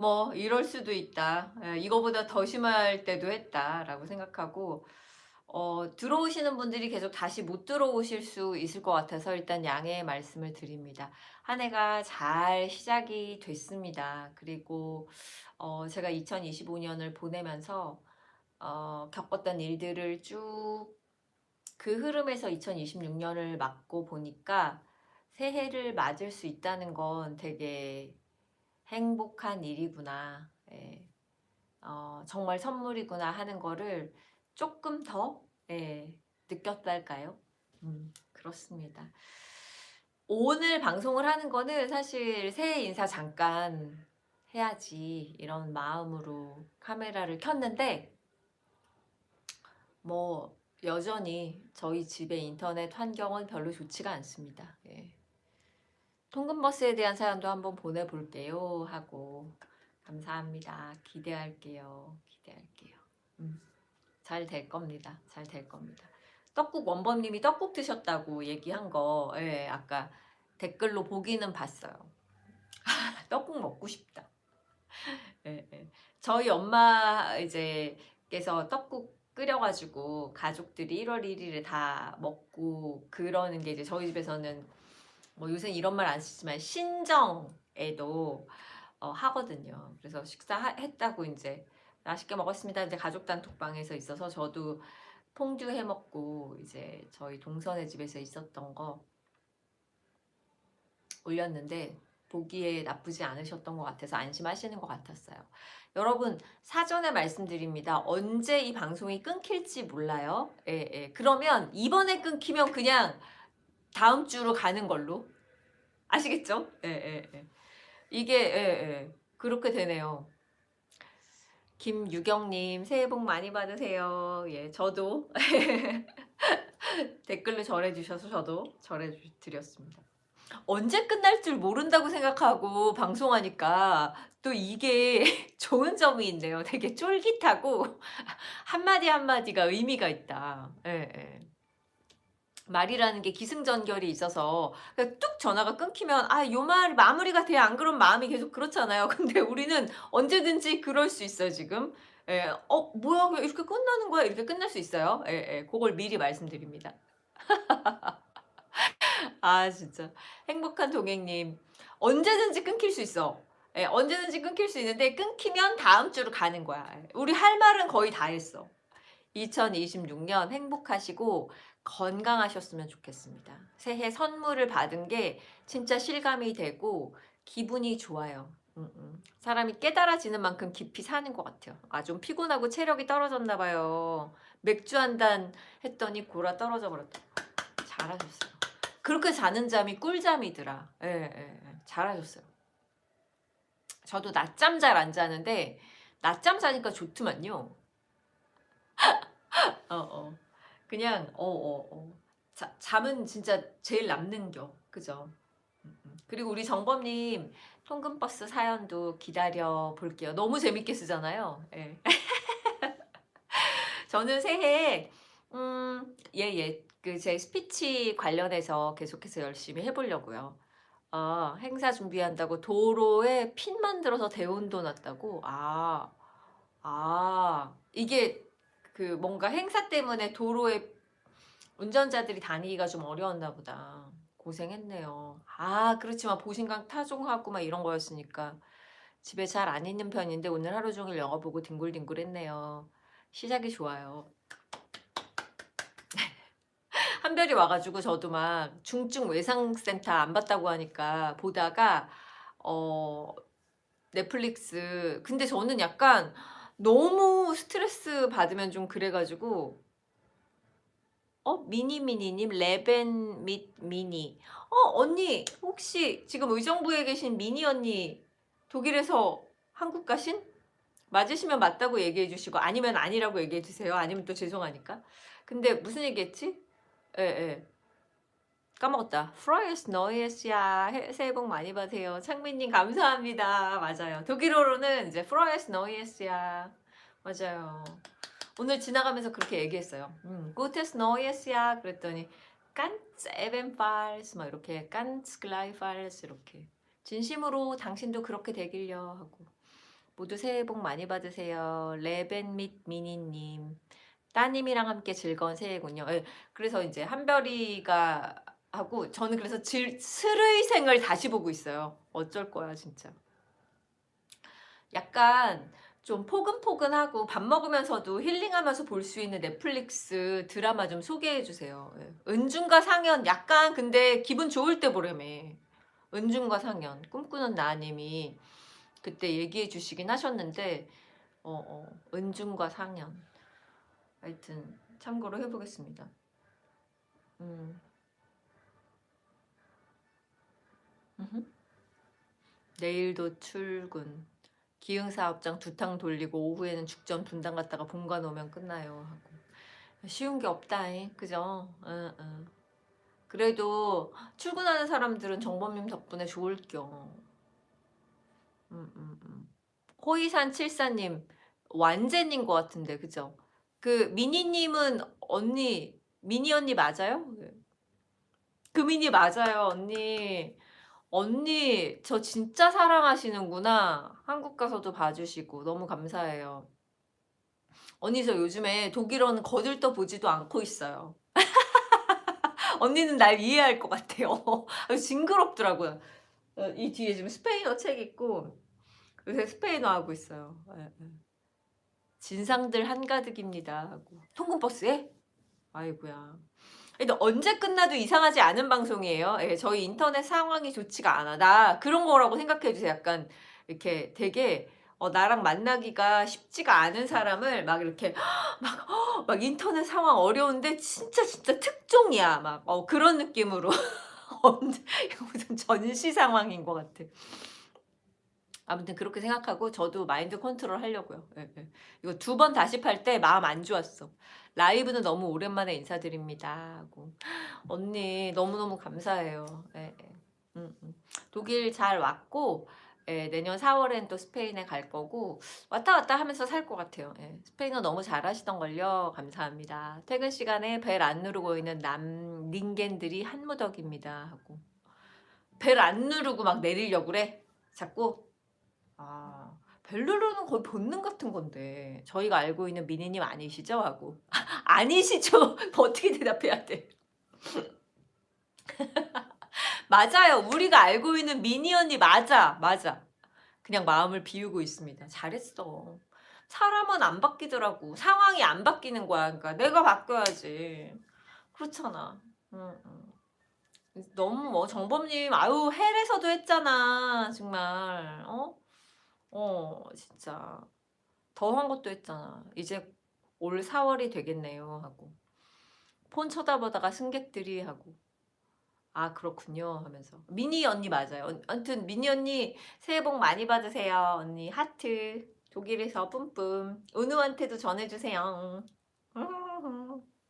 뭐 이럴 수도 있다. 예, 이거보다 더 심할 때도 했다라고 생각하고 어, 들어오시는 분들이 계속 다시 못 들어오실 수 있을 것 같아서 일단 양해의 말씀을 드립니다. 한 해가 잘 시작이 됐습니다. 그리고 어, 제가 2025년을 보내면서 어, 겪었던 일들을 쭉 그 흐름에서 2026년을 맞고 보니까 새해를 맞을 수 있다는 건 되게 행복한 일이구나. 예. 어, 정말 선물이구나 하는 거를 조금 더 예, 느꼈달까요? 음, 그렇습니다. 오늘 방송을 하는 거는 사실 새해 인사 잠깐 해야지 이런 마음으로 카메라를 켰는데 뭐 여전히 저희 집의 인터넷 환경은 별로 좋지가 않습니다. 예. 통근버스에 대한 사연도 한번 보내볼게요 하고 감사합니다. 기대할게요. 기대할게요. 음, 잘될 겁니다. 잘 될 겁니다. 떡국 원범님이 떡국 드셨다고 얘기한 거 예, 아까 댓글로 보기는 봤어요. 떡국 먹고 싶다. 예, 예. 저희 엄마 이제 께서 떡국 끓여가지고 가족들이 1월 1일에 다 먹고 그러는 게 이제 저희 집에서는 뭐 요새 이런 말 안 쓰지만 신정에도 어, 하거든요. 그래서 식사했다고 이제 맛있게 먹었습니다. 이제 가족 단톡방에서 있어서 저도 퐁듀 해 먹고 이제 저희 동선의 집에서 있었던 거 올렸는데 보기에 나쁘지 않으셨던 것 같아서 안심하시는 것 같았어요. 여러분 사전에 말씀드립니다. 언제 이 방송이 끊길지 몰라요. 예, 예. 그러면 이번에 끊기면 그냥 다음 주로 가는 걸로 아시겠죠? 예, 예, 예. 이게 예, 예. 그렇게 되네요. 김유경님 새해 복 많이 받으세요. 예, 저도 댓글로 전해주셔서 저도 전해드렸습니다. 언제 끝날 줄 모른다고 생각하고 방송하니까 또 이게 좋은 점이 있네요. 되게 쫄깃하고 한마디 한마디가 의미가 있다. 예, 예. 말이라는 게 기승전결이 있어서 그냥 뚝 전화가 끊기면 아 요 말 마무리가 돼야 안 그런 마음이 계속 그렇잖아요. 근데 우리는 언제든지 그럴 수 있어요 지금. 예, 어 뭐야 왜 이렇게 끝나는 거야 이렇게 끝날 수 있어요. 예, 예, 그걸 미리 말씀드립니다. 아 진짜 행복한 동행님 언제든지 끊길 수 있어. 예, 언제든지 끊길 수 있는데 끊기면 다음 주로 가는 거야. 우리 할 말은 거의 다 했어. 2026년 행복하시고 건강하셨으면 좋겠습니다. 새해 선물을 받은 게 진짜 실감이 되고 기분이 좋아요. 음, 음. 사람이 깨달아지는 만큼 깊이 사는 것 같아요. 아, 좀 피곤하고 체력이 떨어졌나 봐요. 맥주 한 잔 했더니 골아 떨어져 버렸다. 잘하셨어요. 그렇게 자는 잠이 꿀잠이더라. 예, 예, 예. 잘하셨어요. 저도 낮잠 잘 안 자는데 낮잠 자니까 좋더만요. 어, 어. 그냥 어, 어, 어. 자, 잠은 진짜 제일 남는 겨. 그죠? 음, 음. 그리고 우리 정범님 통근버스 사연도 기다려 볼게요. 너무 재밌게 쓰잖아요. 예. 저는 새해 음, 예, 예. 그 제 스피치 관련해서 계속해서 열심히 해보려고요. 아, 행사 준비한다고 도로에 핀 만들어서 대운도 났다고? 아, 아, 이게 그 뭔가 행사 때문에 도로에 운전자들이 다니기가 좀 어려웠나 보다. 고생했네요. 아, 그렇지만 보신강 타종하고 막 이런 거였으니까 집에 잘 안 있는 편인데 오늘 하루 종일 영화 보고 뒹굴뒹굴 했네요. 시작이 좋아요. 한별이 와가지고 저도 막 중증 외상센터 안 봤다고 하니까 보다가 어 넷플릭스 근데 저는 약간 너무 스트레스 받으면 좀 그래가지고 어? 미니미니님 레벤 및 미니. 어 언니 혹시 지금 의정부에 계신 미니 언니 독일에서 한국 가신? 맞으시면 맞다고 얘기해 주시고 아니면 아니라고 얘기해 주세요. 아니면 또 죄송하니까. 근데 무슨 얘기했지? 예, 예. 까먹었다. 프라이스 너이에스야 새해 복 많이 받으세요. 창민님 감사합니다. 맞아요. 독일어로는 이제 프라이스 너이에스야 맞아요. 오늘 지나가면서 그렇게 얘기했어요. 음, 구테스 너이에스야 그랬더니 깐츠 에벤팔스 막 이렇게 깐츠 글라이팔스 이렇게 진심으로 당신도 그렇게 되길요 하고 모두 새해 복 많이 받으세요. 레벤 및 미니님. 따님이랑 함께 즐거운 새해군요. 예, 그래서 이제 한별이가 하고 저는 그래서 질, 스르이생을 다시 보고 있어요. 어쩔 거야 진짜. 약간 좀 포근포근하고 밥 먹으면서도 힐링하면서 볼 수 있는 넷플릭스 드라마 좀 소개해 주세요. 예. 은준과 상현 약간 근데 기분 좋을 때 보라며. 은준과 상현 꿈꾸는 나님이 그때 얘기해 주시긴 하셨는데 어, 어, 은준과 상현 하여튼 참고로 해보겠습니다. 음. 내일도 출근. 기흥 사업장 두 탕 돌리고 오후에는 죽전 분당 갔다가 본관 오면 끝나요 하고 쉬운 게 없다잉 그죠? 응, 응. 그래도 출근하는 사람들은 정범님 덕분에 좋을 겸. 음, 음, 음. 호이산 칠사님 완제님 것 같은데 그죠? 그 미니님은 언니 미니 언니 맞아요? 그 미니 맞아요 언니. 언니 저 진짜 사랑하시는구나. 한국 가서도 봐주시고 너무 감사해요. 언니 저 요즘에 독일어는 거들떠 보지도 않고 있어요. 언니는 날 이해할 것 같아요. 징그럽더라고요. 어, 이 뒤에 지금 스페인어 책 있고 요새 스페인어 하고 있어요. 예, 예. 진상들 한가득입니다. 하고 통근버스에? 아이고야. 근데 언제 끝나도 이상하지 않은 방송이에요. 예, 저희 인터넷 상황이 좋지가 않아. 나 그런 거라고 생각해 주세요. 약간 이렇게 되게 어, 나랑 만나기가 쉽지가 않은 사람을 막 이렇게 막, 어, 막 인터넷 상황 어려운데 진짜 진짜 특종이야. 막 어, 그런 느낌으로 무슨 전시 상황인 것 같아. 아무튼 그렇게 생각하고 저도 마인드 컨트롤 하려고요. 예, 예. 이거 두 번 다시 팔 때 마음 안 좋았어. 라이브는 너무 오랜만에 인사드립니다. 하고 언니 너무너무 감사해요. 예, 예. 음, 음. 독일 잘 왔고 예, 내년 4월엔 또 스페인에 갈 거고 왔다 갔다 하면서 살 것 같아요. 예, 스페인어 너무 잘하시던걸요. 감사합니다. 퇴근 시간에 벨 안 누르고 있는 남 닌겐들이 한무덕입니다. 하고 벨 안 누르고 막 내리려고 그래. 자꾸 아, 벨 누르는 거의 본능 같은 건데 저희가 알고 있는 미니님 아니시죠? 하고 아니시죠? 어떻게 대답해야 돼? 맞아요. 우리가 알고 있는 미니 언니 맞아. 맞아. 그냥 마음을 비우고 있습니다. 잘했어. 사람은 안 바뀌더라고. 상황이 안 바뀌는 거야. 그러니까 내가 바뀌어야지. 그렇잖아. 너무 뭐 정범님 아유 헬에서도 했잖아. 정말. 어? 어, 진짜. 더한 것도 했잖아. 이제 올 4월이 되겠네요. 하고. 폰 쳐다보다가 승객들이 하고. 아, 그렇군요. 하면서. 미니 언니 맞아요. 언- 아무튼 미니 언니 새해 복 많이 받으세요. 언니 하트. 독일에서 뿜뿜. 은우한테도 전해주세요.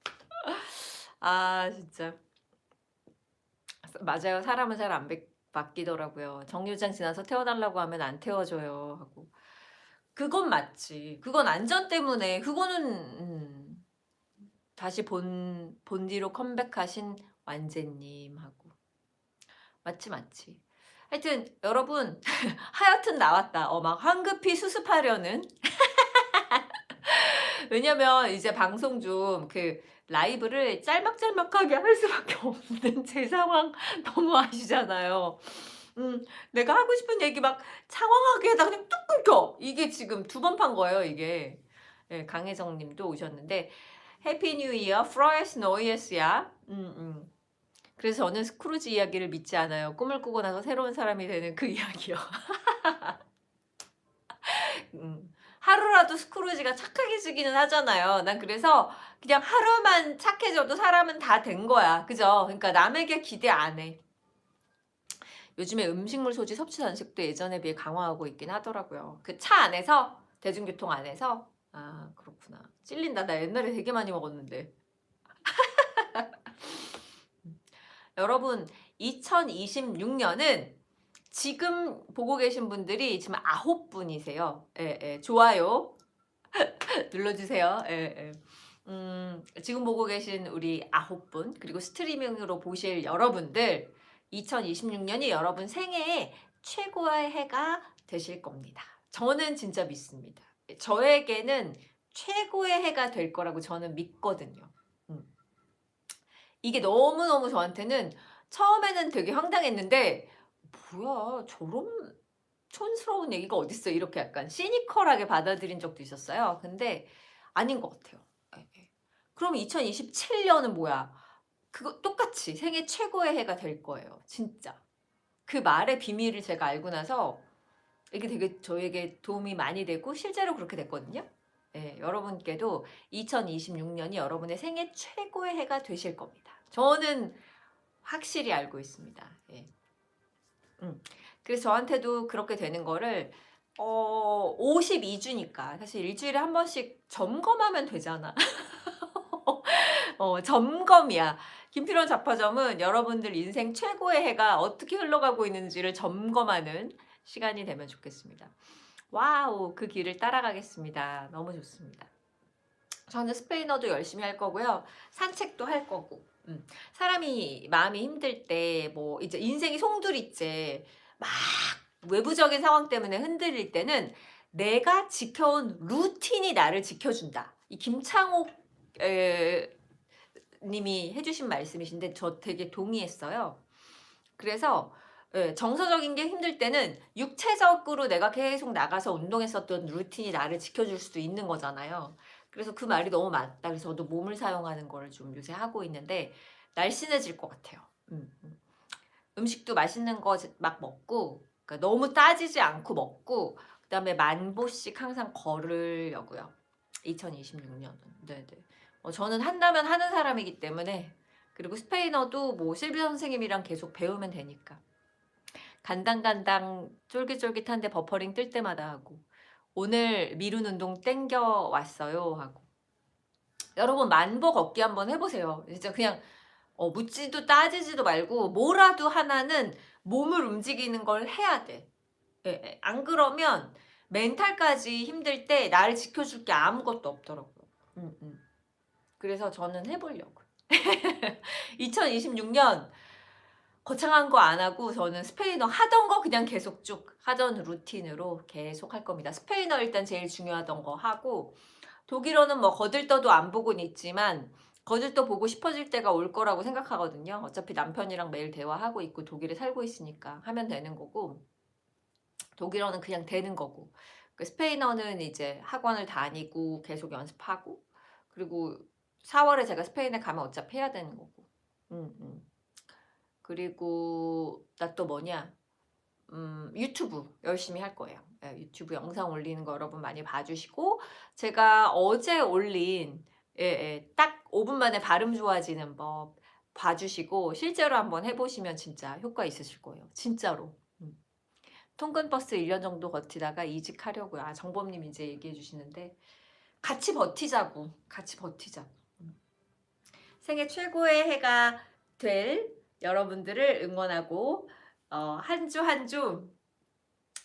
아, 진짜. 맞아요. 사람은 잘 안 바뀌더라고요. 정류장 지나서 태워달라고 하면 안 태워줘요. 하고. 그건 맞지. 그건 안전 때문에. 그거는, 음, 다시 본, 본디로 컴백하신 완제님하고. 맞지, 맞지. 하여튼, 여러분, 하여튼 나왔다. 어, 막 황급히 수습하려는. 왜냐면 이제 방송 좀그 라이브를 짤막짤막하게 할 수밖에 없는 제 상황 너무 아시잖아요. 음, 내가 하고 싶은 얘기 막 장황하게 하다 그냥 뚝 끊겨. 이게 지금 두 번 판 거예요, 이게. 예, 강혜정 님도 오셨는데, 해피 뉴 이어, 프로에스 노이에스야. 음, 음. 그래서 저는 스크루지 이야기를 믿지 않아요. 꿈을 꾸고 나서 새로운 사람이 되는 그 이야기요. 음, 하루라도 스크루지가 착하게지기는 하잖아요. 난 그래서 그냥 하루만 착해져도 사람은 다 된 거야. 그죠? 그러니까 남에게 기대 안 해. 요즘에 음식물 소지 섭취 단식도 예전에 비해 강화하고 있긴 하더라고요. 그 차 안에서 대중교통 안에서 아 그렇구나. 찔린다. 나 옛날에 되게 많이 먹었는데. 여러분 2026년은 지금 보고 계신 분들이 지금 아홉 분이세요. 예, 예, 좋아요 눌러주세요. 예, 예. 음, 지금 보고 계신 우리 아홉 분 그리고 스트리밍으로 보실 여러분들 2026년이 여러분 생애의 최고의 해가 되실 겁니다. 저는 진짜 믿습니다. 저에게는 최고의 해가 될 거라고 저는 믿거든요. 음. 이게 너무너무 저한테는 처음에는 되게 황당했는데 뭐야 저런 촌스러운 얘기가 어딨어 이렇게 약간 시니컬하게 받아들인 적도 있었어요. 근데 아닌 것 같아요. 예, 예. 그럼 2027년은 뭐야? 그거 똑같이 생애 최고의 해가 될 거예요. 진짜. 그 말의 비밀을 제가 알고 나서 이게 되게 저에게 도움이 많이 되고 실제로 그렇게 됐거든요. 예, 여러분께도 2026년이 여러분의 생애 최고의 해가 되실 겁니다. 저는 확실히 알고 있습니다. 예. 음. 그래서 저한테도 그렇게 되는 거를 어, 52주니까 사실 일주일에 한 번씩 점검하면 되잖아. 어, 점검이야. 김필원 잡화점은 여러분들 인생 최고의 해가 어떻게 흘러가고 있는지를 점검하는 시간이 되면 좋겠습니다. 와우, 그 길을 따라가겠습니다. 너무 좋습니다. 저는 스페인어도 열심히 할 거고요. 산책도 할 거고. 음. 사람이 마음이 힘들 때, 뭐, 이제 인생이 송두리째, 막 외부적인 상황 때문에 흔들릴 때는 내가 지켜온 루틴이 나를 지켜준다. 이 김창옥 에, 님이 해주신 말씀이신데 저 되게 동의했어요. 그래서 예, 정서적인 게 힘들 때는 육체적으로 내가 계속 나가서 운동했었던 루틴이 나를 지켜줄 수도 있는 거잖아요. 그래서 그 말이 너무 맞다. 그래서 저도 몸을 사용하는 거를 좀 요새 하고 있는데 날씬해질 것 같아요. 음, 음. 음식도 맛있는 거 막 먹고 그러니까 너무 따지지 않고 먹고 그다음에 만보씩 항상 걸으려고요. 2026년은. 네네. 어, 저는 한다면 하는 사람이기 때문에 그리고 스페인어도 뭐 실비 선생님이랑 계속 배우면 되니까. 간당간당 쫄깃쫄깃한데 버퍼링 뜰 때마다 하고 오늘 미룬 운동 땡겨 왔어요 하고 여러분 만보 걷기 한번 해보세요. 진짜 그냥 어, 묻지도 따지지도 말고 뭐라도 하나는 몸을 움직이는 걸 해야 돼. 예, 예. 안 그러면 멘탈까지 힘들 때 나를 지켜줄 게 아무것도 없더라고요. 음, 음. 그래서 저는 해보려고. 2026년 거창한 거 안 하고 저는 스페인어 하던 거 그냥 계속 쭉 하던 루틴으로 계속 할 겁니다. 스페인어 일단 제일 중요하던 거 하고 독일어는 뭐 거들떠도 안 보곤 있지만 거들떠 보고 싶어질 때가 올 거라고 생각하거든요. 어차피 남편이랑 매일 대화하고 있고 독일에 살고 있으니까 하면 되는 거고 독일어는 그냥 되는 거고 그 스페인어는 이제 학원을 다니고 계속 연습하고 그리고 4월에 제가 스페인에 가면 어차피 해야 되는 거고 음, 음. 그리고 나 또 뭐냐 음, 유튜브 열심히 할 거예요. 예, 유튜브 영상 올리는 거 여러분 많이 봐주시고 제가 어제 올린 예, 예, 딱 5분 만에 발음 좋아지는 법 봐주시고 실제로 한번 해보시면 진짜 효과 있으실 거예요. 진짜로. 음. 통근버스 1년 정도 버티다가 이직하려고요. 아, 정범님 이제 얘기해 주시는데 같이 버티자고. 같이 버티자고. 음. 생애 최고의 해가 될 여러분들을 응원하고 어, 한주 한 주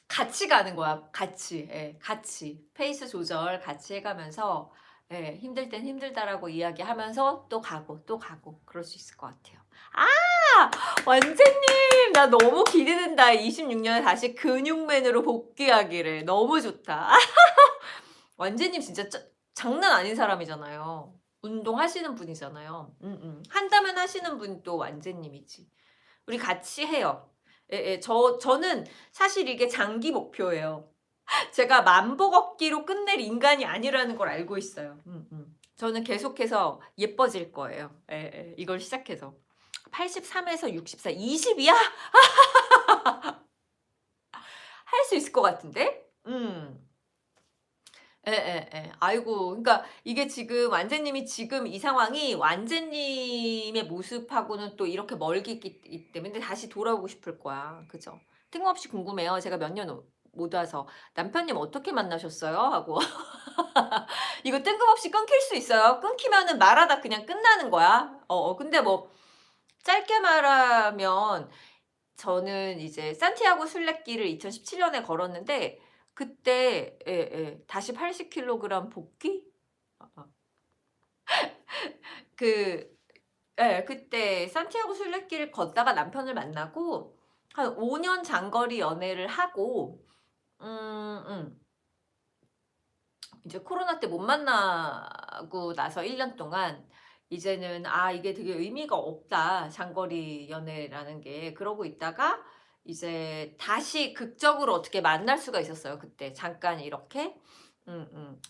같이 가는 거야. 같이. 예, 같이. 페이스 조절 같이 해가면서 예, 힘들 땐 힘들다라고 이야기하면서 또 가고 또 가고 그럴 수 있을 것 같아요. 아! 완재님! 나 너무 기대된다. 26년에 다시 근육맨으로 복귀하기를. 너무 좋다. 완재님 진짜 짜, 장난 아닌 사람이잖아요. 운동하시는 분이잖아요. 음, 음. 한다면 하시는 분이 또 완재님이지. 우리 같이 해요. 예, 예, 저, 저는 사실 이게 장기 목표예요. 제가 만보 걷기로 끝낼 인간이 아니라는 걸 알고 있어요. 음, 음. 저는 계속해서 예뻐질 거예요. 예, 예, 이걸 시작해서. 83에서 64, 20이야? 할 수 있을 것 같은데? 음. 예, 예, 예. 아이고, 그러니까 이게 지금 완재님이 지금 이 상황이 완재님의 모습하고는 또 이렇게 멀기 있기 때문에 다시 돌아오고 싶을 거야. 그죠? 뜬금없이 궁금해요. 제가 몇 년 못 와서 남편님 어떻게 만나셨어요? 하고 이거 뜬금없이 끊길 수 있어요. 끊기면은 말하다 그냥 끝나는 거야. 어, 어, 근데 뭐 짧게 말하면 저는 이제 산티아고 순례길을 2017년에 걸었는데 그때 예, 예, 다시 80kg 복귀? 어, 어. 그 예, 그때 산티아고 순례길을 걷다가 남편을 만나고 한 5년 장거리 연애를 하고 음, 음. 이제 코로나 때 못 만나고 나서 1년 동안 이제는 아 이게 되게 의미가 없다 장거리 연애라는 게 그러고 있다가 이제 다시 극적으로 어떻게 만날 수가 있었어요 그때 잠깐 이렇게 음, 음.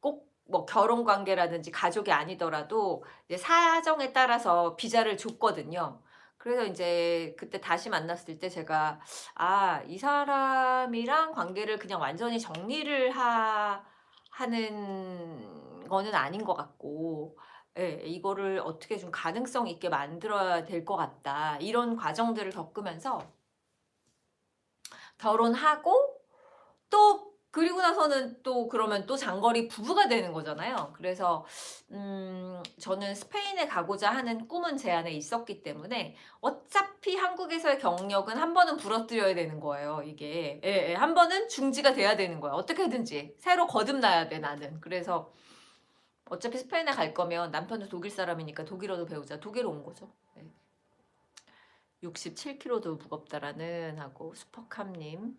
꼭뭐 결혼 관계라든지 가족이 아니더라도 이제 사정에 따라서 비자를 줬거든요. 그래서 이제 그때 다시 만났을 때 제가 아, 이 사람이랑 관계를 그냥 완전히 정리를 하, 하는 거는 아닌 것 같고, 예, 이거를 어떻게 좀 가능성 있게 만들어야 될 것 같다. 이런 과정들을 겪으면서 결혼하고 또 그리고 나서는 또 그러면 또 장거리 부부가 되는 거잖아요. 그래서 음, 저는 스페인에 가고자 하는 꿈은 제 안에 있었기 때문에 어차피 한국에서의 경력은 한 번은 부러뜨려야 되는 거예요. 이게 예, 예, 한 번은 중지가 돼야 되는 거예요. 어떻게든지 새로 거듭나야 돼 나는. 그래서 어차피 스페인에 갈 거면 남편도 독일 사람이니까 독일어도 배우자. 독일 온 거죠. 예. 67kg도 무겁다라는 하고 슈퍼캄님.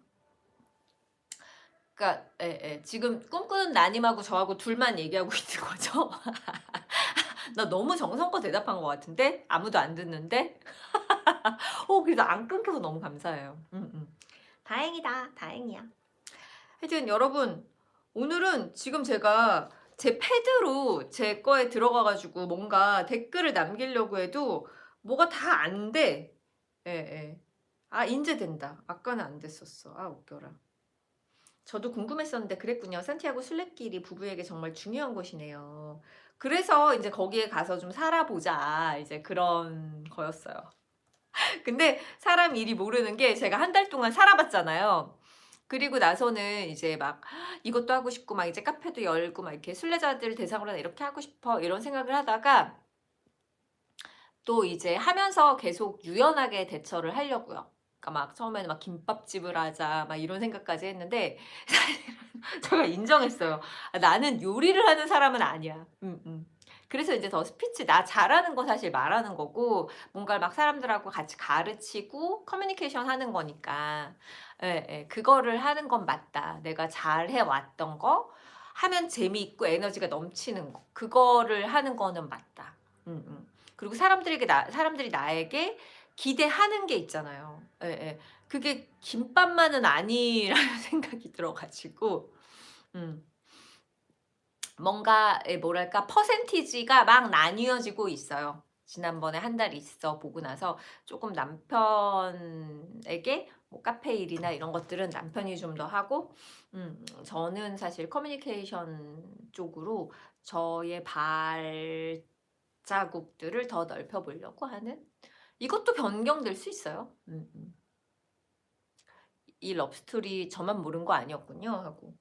그러니까 예, 예. 지금 꿈꾸는 나님하고 저하고 둘만 얘기하고 있는 거죠. 나 너무 정성껏 대답한 것 같은데 아무도 안 듣는데. 어 그래도 안 끊겨서 너무 감사해요. 음, 음. 다행이다, 다행이야. 하여튼 여러분 오늘은 지금 제가 제 패드로 제 거에 들어가가지고 뭔가 댓글을 남기려고 해도 뭐가 다 안 돼. 예, 예. 아, 인제 된다. 아까는 안 됐었어. 아, 웃겨라. 저도 궁금했었는데 그랬군요. 산티아고 순례길이 부부에게 정말 중요한 곳이네요. 그래서 이제 거기에 가서 좀 살아보자. 이제 그런 거였어요. 근데 사람 일이 모르는 게 제가 한 달 동안 살아봤잖아요. 그리고 나서는 이제 막 이것도 하고 싶고 막 이제 카페도 열고 막 이렇게 순례자들 대상으로 이렇게 하고 싶어 이런 생각을 하다가 또 이제 하면서 계속 유연하게 대처를 하려고요. 그러니까 막 처음에는 막 김밥집을 하자 막 이런 생각까지 했는데 제가 인정했어요. 아, 나는 요리를 하는 사람은 아니야. 음, 음. 그래서 이제 더 스피치 나 잘하는 거 사실 말하는 거고 뭔가를 막 사람들하고 같이 가르치고 커뮤니케이션 하는 거니까 예, 예, 그거를 하는 건 맞다. 내가 잘 해 왔던 거 하면 재미있고 에너지가 넘치는 거 그거를 하는 거는 맞다. 음, 음. 그리고 사람들에게 나, 사람들이 나에게 기대하는 게 있잖아요. 예, 예. 그게 김밥만은 아니라는 생각이 들어가지고, 음. 뭔가, 예, 뭐랄까, 퍼센티지가 막 나뉘어지고 있어요. 지난번에 한 달 있어 보고 나서 조금 남편에게 뭐 카페 일이나 이런 것들은 남편이 좀 더 하고, 음, 저는 사실 커뮤니케이션 쪽으로 저의 발 자국들을 더 넓혀보려고 하는 이것도 변경될 수 있어요. 음, 음. 이 럽스토리 저만 모른 거 아니었군요. 하고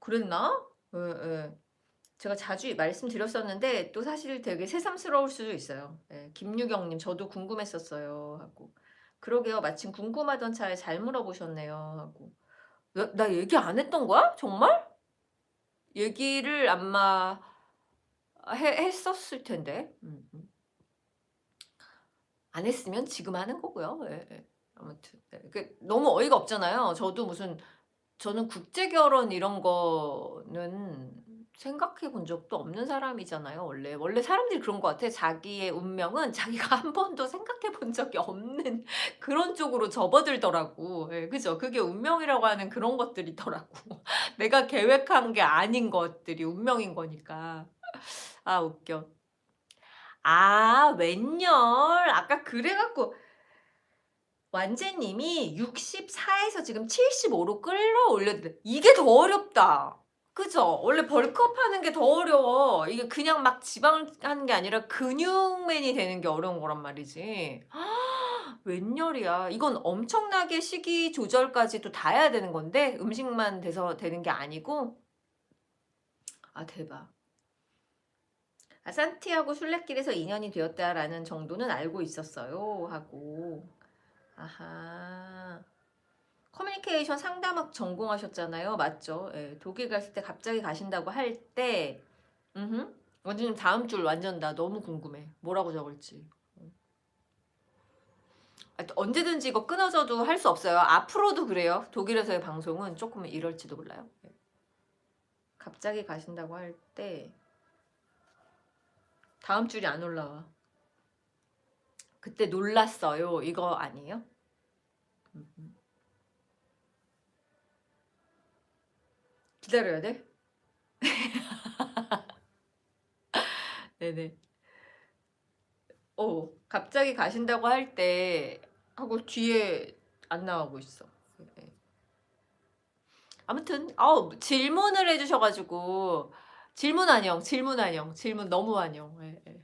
그랬나? 예, 예. 제가 자주 말씀드렸었는데 또 사실 되게 새삼스러울 수도 있어요. 예, 김유경님 저도 궁금했었어요. 하고 그러게요. 마침 궁금하던 차에 잘 물어보셨네요. 하고 나, 나 얘기 안 했던 거야? 정말? 얘기를 아마 해, 했었을 텐데. 음, 음. 안 했으면 지금 하는 거고요. 예, 예. 아무튼 예. 그 너무 어이가 없잖아요. 저도 무슨 저는 국제 결혼 이런 거는 생각해 본 적도 없는 사람이잖아요. 원래 원래 사람들이 그런 것 같아. 자기의 운명은 자기가 한 번도 생각해 본 적이 없는 그런 쪽으로 접어들더라고. 예, 그죠? 그게 운명이라고 하는 그런 것들이더라고. 내가 계획한 게 아닌 것들이 운명인 거니까. 아 웃겨. 아, 웬열. 아까 그래갖고 완재님이 64에서 지금 75로 끌어올렸는데 이게 더 어렵다. 그죠? 원래 벌크업 하는 게 더 어려워. 이게 그냥 막 지방 하는 게 아니라 근육맨이 되는 게 어려운 거란 말이지. 웬열이야. 이건 엄청나게 식이 조절까지도 다 해야 되는 건데 음식만 돼서 되는 게 아니고 아 대박. 아, 산티아고 순례길에서 인연이 되었다라는 정도는 알고 있었어요. 하고. 아하. 커뮤니케이션 상담학 전공하셨잖아요. 맞죠? 예, 독일 갔을 때 갑자기 가신다고 할 때, 음, 원주님 다음 줄 완전 나 너무 궁금해. 뭐라고 적을지. 아, 아, 언제든지 이거 끊어져도 할 수 없어요. 앞으로도 그래요. 독일에서의 방송은 조금 이럴지도 몰라요. 예. 갑자기 가신다고 할 때 다음 줄이 안 올라와. 그때 놀랐어요. 이거 아니에요? 음, 음. 기다려야 돼? 네네. 어, 갑자기 가신다고 할 때 하고 뒤에 안 나오고 있어. 네. 아무튼 어, 질문을 해주셔가지고 질문 안녕, 질문 안녕, 질문 너무 안녕. 예, 예.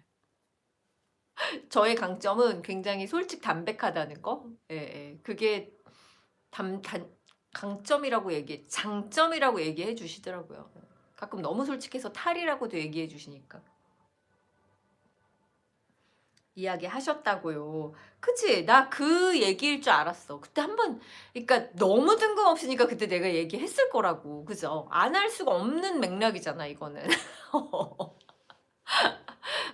저의 강점은 굉장히 솔직 담백하다는 거. 예, 예. 그게 담, 단, 강점이라고 얘기, 장점이라고 얘기해 주시더라고요. 가끔 너무 솔직해서 탈이라고도 얘기해 주시니까. 이야기 하셨다고요. 그치? 나 그 얘기일 줄 알았어. 그때 한 번, 그러니까 너무 뜬금없으니까 그때 내가 얘기했을 거라고. 그죠? 안 할 수가 없는 맥락이잖아, 이거는.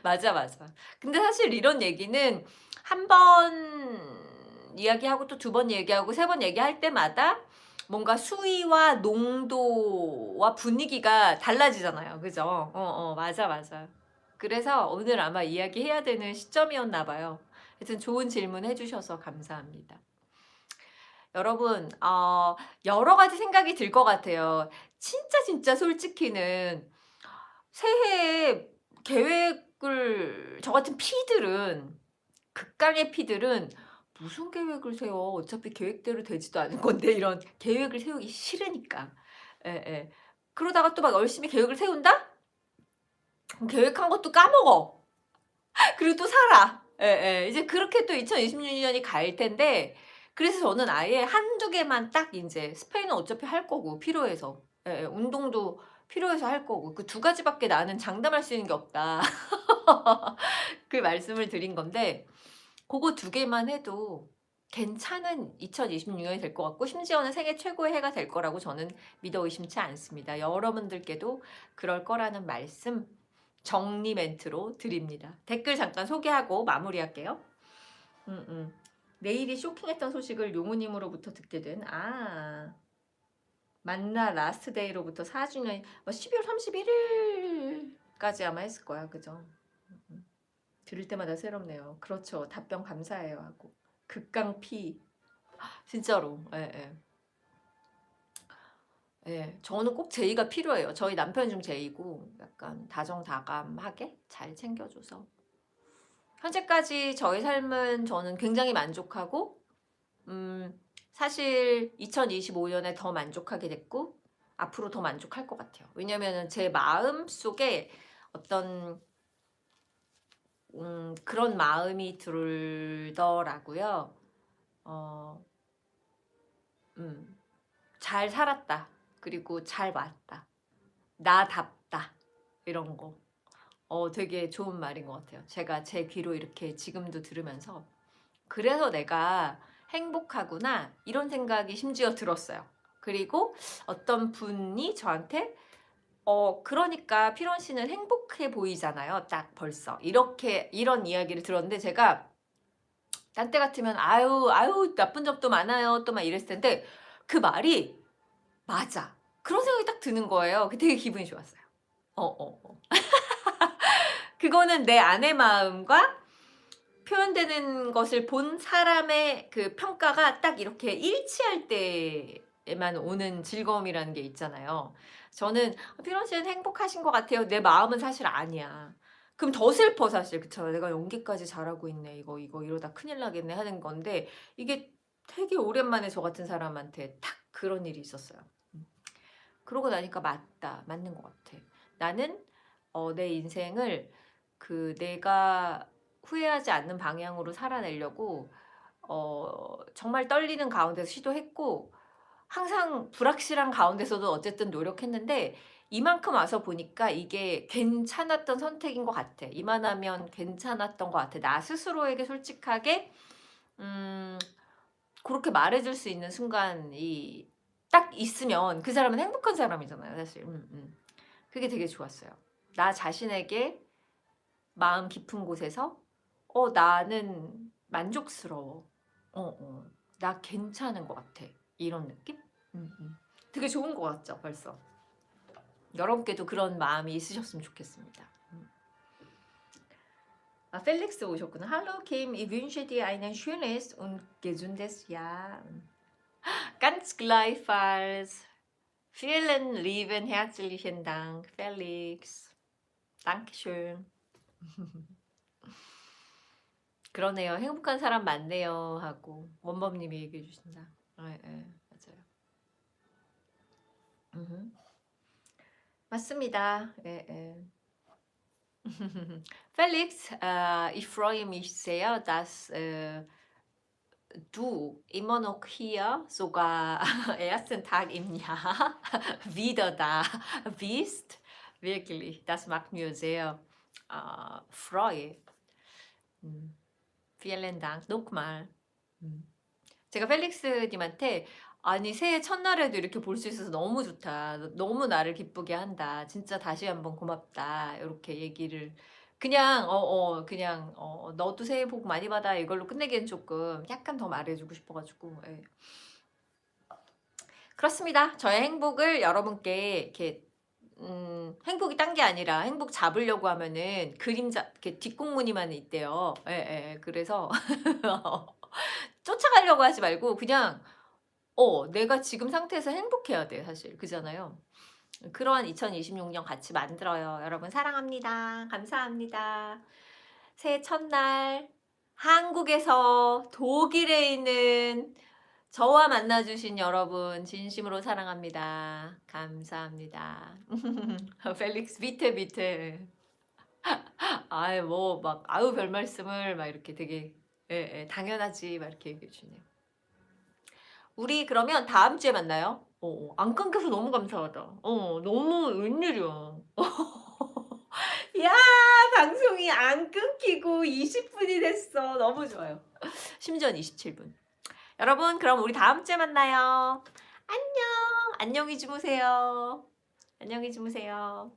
맞아, 맞아. 근데 사실 이런 얘기는 한 번 이야기하고 또 두 번 얘기하고 세 번 얘기할 때마다 뭔가 수위와 농도와 분위기가 달라지잖아요. 그죠? 어, 어, 맞아, 맞아. 그래서 오늘 아마 이야기해야 되는 시점이었나 봐요. 하여튼 좋은 질문 해주셔서 감사합니다. 여러분, 어, 여러 가지 생각이 들 것 같아요. 진짜 진짜 솔직히는 새해 계획을 저 같은 피들은 극강의 피들은 무슨 계획을 세워? 어차피 계획대로 되지도 않은 건데 이런 계획을 세우기 싫으니까. 예, 예. 그러다가 또 막 열심히 계획을 세운다? 계획한 것도 까먹어. 그리고 또 살아. 예, 예. 이제 그렇게 또 2026년이 갈 텐데 그래서 저는 아예 한두 개만 딱 이제 스페인은 어차피 할 거고 필요해서 예, 예. 운동도 필요해서 할 거고 그 두 가지밖에 나는 장담할 수 있는 게 없다. 그 말씀을 드린 건데 그거 두 개만 해도 괜찮은 2026년이 될 것 같고 심지어는 생애 최고의 해가 될 거라고 저는 믿어 의심치 않습니다. 여러분들께도 그럴 거라는 말씀 정리 멘트로 드립니다. 댓글 잠깐 소개하고 마무리할게요. 음, 음. 내일이 쇼킹했던 소식을 용우님으로부터 듣게 된, 아, 만나 라스트 데이로부터 4주년, 12월 31일까지 아마 했을 거야. 그죠? 음, 음. 들을 때마다 새롭네요. 그렇죠. 답변 감사해요. 하고. 극강 피. 진짜로. 예, 예. 예, 저는 꼭 제의가 필요해요. 저희 남편 좀 제의고 약간 다정다감하게 잘 챙겨줘서 현재까지 저희 삶은 저는 굉장히 만족하고 음, 사실 2025년에 더 만족하게 됐고 앞으로 더 만족할 것 같아요. 왜냐면은 제 마음 속에 어떤 음, 그런 마음이 들더라고요. 어, 음, 잘 살았다. 그리고 잘 왔다. 나답다. 이런 거. 어, 되게 좋은 말인 것 같아요. 제가 제 귀로 이렇게 지금도 들으면서 그래서 내가 행복하구나 이런 생각이 심지어 들었어요. 그리고 어떤 분이 저한테 어 그러니까 피론 씨는 행복해 보이잖아요. 딱 벌써 이렇게 이런 이야기를 들었는데 제가 딴때 같으면 아유 아유 나쁜 점도 많아요 또 막 이랬을 텐데 그 말이 맞아. 그런 생각이 딱 드는 거예요. 그 되게 기분이 좋았어요. 어, 어, 어. 그거는 내 안의 마음과 표현되는 것을 본 사람의 그 평가가 딱 이렇게 일치할 때에만 오는 즐거움이라는 게 있잖아요. 저는 피론 씨는 행복하신 것 같아요. 내 마음은 사실 아니야. 그럼 더 슬퍼 사실 그쵸 내가 연기까지 잘하고 있네 이거 이거 이러다 큰일 나겠네 하는 건데 이게 되게 오랜만에 저 같은 사람한테 딱 그런 일이 있었어요. 음. 그러고 나니까 맞다. 맞는 것 같아. 나는 어, 내 인생을 그 내가 후회하지 않는 방향으로 살아내려고 어, 정말 떨리는 가운데서 시도했고 항상 불확실한 가운데서도 어쨌든 노력했는데 이만큼 와서 보니까 이게 괜찮았던 선택인 것 같아. 이만하면 괜찮았던 것 같아. 나 스스로에게 솔직하게 음, 그렇게 말해줄 수 있는 순간이 딱 있으면 그 사람은 행복한 사람이잖아요, 사실. 음, 음. 그게 되게 좋았어요. 나 자신에게 마음 깊은 곳에서 어 나는 만족스러워. 어, 어, 나 괜찮은 것 같아. 이런 느낌? 음, 음. 되게 좋은 것 같죠, 벌써. 여러분께도 그런 마음이 있으셨으면 좋겠습니다. 음. 아, 펠릭스 오셨구나. Hallo Kim, ich wünsche dir. Ganz gleichfalls. Vielen lieben herzlichen Dank, Felix. Dankeschön. 그러네요. 행복한 사람 많네요. 하고 원범님이 얘기해 주신다. 네, 네, 맞아요. 음흠. 맞습니다. 예, 예. Felix, äh, ich freue mich sehr, dass äh, du immer noch hier, sogar ersten Tag im Jahr, wieder da bist. Wirklich, das macht mir sehr äh, Freude. 음, vielen Dank nochmal. 음. 제가 펠릭스님한테 아니 새해 첫날에도 이렇게 볼 수 있어서 너무 좋다. 너무 나를 기쁘게 한다. 진짜 다시 한번 고맙다. 이렇게 얘기를 그냥 어 어 그냥 어 너도 새해 복 많이 받아 이걸로 끝내기엔 조금 약간 더 말해주고 싶어가지고 예. 그렇습니다. 저의 행복을 여러분께 이렇게 음, 행복이 딴 게 아니라 행복 잡으려고 하면은 그림자 이렇게 뒷공무니만 있대요. 예, 예. 그래서 쫓아가려고 하지 말고 그냥 어 내가 지금 상태에서 행복해야 돼 사실 그잖아요. 그러한 2026년 같이 만들어요. 여러분 사랑합니다. 감사합니다. 새해 첫날 한국에서 독일에 있는 저와 만나주신 여러분 진심으로 사랑합니다. 감사합니다. 펠릭스 비테 비테. 아이 뭐 막 아우 별 말씀을 막 이렇게 되게 예, 예, 당연하지 막 이렇게 얘기해 주네요. 우리 그러면 다음 주에 만나요. 어, 어, 안 끊겨서 너무 감사하다. 어, 너무 웬일이야. 야, 방송이 안 끊기고 20분이 됐어. 너무 좋아요. 심지어 27분. 여러분, 그럼 우리 다음 주에 만나요. 안녕. 안녕히 주무세요. 안녕히 주무세요.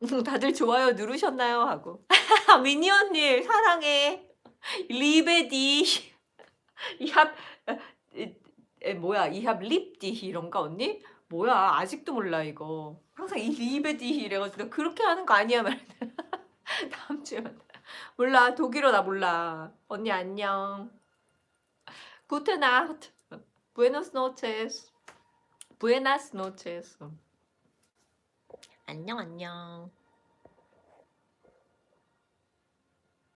다들 좋아요 누르셨나요? 하고. 미니 언니, 사랑해. 리베디. 이합, 에, 에, 뭐야, 이합 립디 이런가 언니? 뭐야, 아직도 몰라 이거. 항상 이 리베디 이래가지고 나 그렇게 하는 거 아니야 말. 다음 주에 만나. 몰라, 독일어 나 몰라. 언니 안녕. Nacht. Buenos noches. Buenas noches. 안녕 안녕.